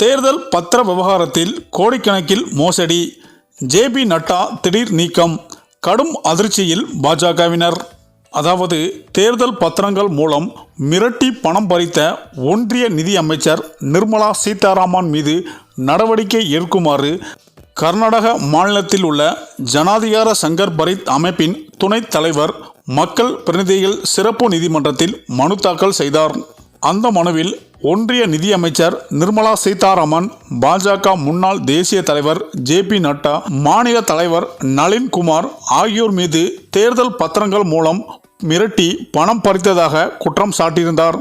தேர்தல் பத்திர விவகாரத்தில் கோடிக்கணக்கில் மோசடி. ஜேபி நட்டா திடீர் நீக்கம். கடும் அதிர்ச்சியில் பாஜகவினர். அதாவது தேர்தல் பத்திரங்கள் மூலம் மிரட்டி பணம் பறித்த ஒன்றிய நிதி அமைச்சர் நிர்மலா சீதாராமன் மீது நடவடிக்கை எடுக்குமாறு கர்நாடக மாநிலத்தில் உள்ள ஜனாதிகார சங்கர் பரித் அமைப்பின் துணைத் தலைவர் மக்கள் பிரதிநிதிகள் சிறப்பு நீதிமன்றத்தில் மனு தாக்கல் செய்தார். அந்த மனுவில் ஒன்றிய நிதியமைச்சர் நிர்மலா சீதாராமன் பாஜக முன்னாள் தேசிய தலைவர் ஜே பி நட்டா மாநில தலைவர் நளின் குமார் ஆகியோர் மீது தேர்தல் பத்திரங்கள் மூலம் மிரட்டி பணம் பறித்ததாக குற்றம் சாட்டியிருந்தார்.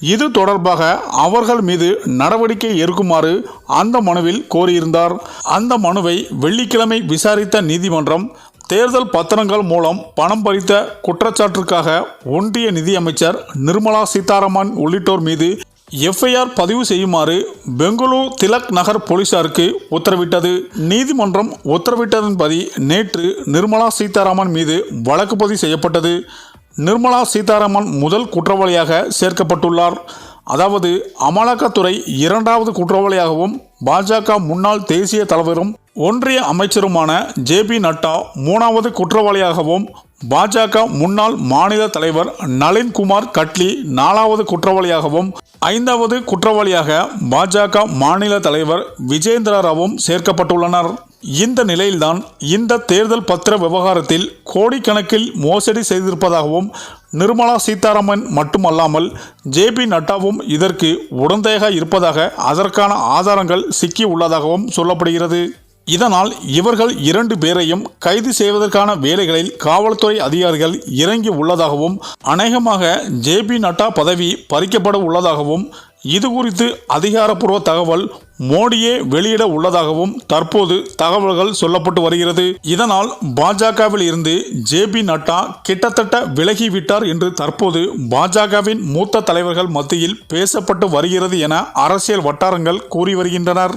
இது தொடர்பாக அவர்கள் மீது நடவடிக்கை எடுக்குமாறு அந்த மனுவில் கோரியிருந்தார். அந்த மனுவை வெள்ளிக்கிழமை விசாரித்த நீதிமன்றம் தேர்தல் பத்திரங்கள் மூலம் பணம் பறித்த குற்றச்சாட்டிற்காக ஒன்றிய நிதியமைச்சர் நிர்மலா சீதாராமன் உள்ளிட்டோர் மீது எஃப்ஐஆர் பதிவு செய்யுமாறு பெங்களூர் திலக் நகர் போலீசாருக்கு உத்தரவிட்டது. நீதிமன்றம் உத்தரவிட்டதன்படி நேற்று நிர்மலா சீதாராமன் மீது வழக்கு பதிவு செய்யப்பட்டது. நிர்மலா சீதாராமன் முதல் குற்றவாளியாக சேர்க்கப்பட்டுள்ளார். அதாவது அமலாக்கத்துறை இரண்டாவது குற்றவாளியாகவும் பாஜக முன்னாள் தேசிய தலைவரும் ஒன்றிய அமைச்சருமான ஜே பி நட்டா மூணாவது குற்றவாளியாகவும் பாஜக முன்னாள் மாநில தலைவர் நளின்குமார் கட்லி நாலாவது குற்றவாளியாகவும் ஐந்தாவது குற்றவாளியாக பாஜக மாநில தலைவர் விஜேந்திர ராவும் சேர்க்கப்பட்டுள்ளனர். இந்த நிலையில்தான் இந்த தேர்தல் பத்திர விவகாரத்தில் கோடிக்கணக்கில் மோசடி செய்திருப்பதாகவும் நிர்மலா சீதாராமன் மட்டுமல்லாமல் ஜே பி நட்டாவும் இதற்கு உடந்தையாக இருப்பதாக அதற்கான ஆதாரங்கள் சிக்கி உள்ளதாகவும் சொல்லப்படுகிறது. இதனால் இவர்கள் இரண்டு பேரையும் கைது செய்வதற்கான வேலைகளில் காவல்துறை அதிகாரிகள் இறங்கி உள்ளதாகவும் அநேகமாக ஜே பி நட்டா பதவி பறிக்கப்பட உள்ளதாகவும் இது குறித்து அதிகாரப்பூர்வ தகவல் மோடியே வெளியிட உள்ளதாகவும் தற்போது தகவல்கள் சொல்லப்பட்டு வருகிறது. இதனால் பாஜகவில் இருந்து ஜே பி நட்டா கிட்டத்தட்ட விலகிவிட்டார் என்று தற்போது பாஜகவின் மூத்த தலைவர்கள் மத்தியில் பேசப்பட்டு வருகிறது என அரசியல் வட்டாரங்கள் கூறி வருகின்றனர்.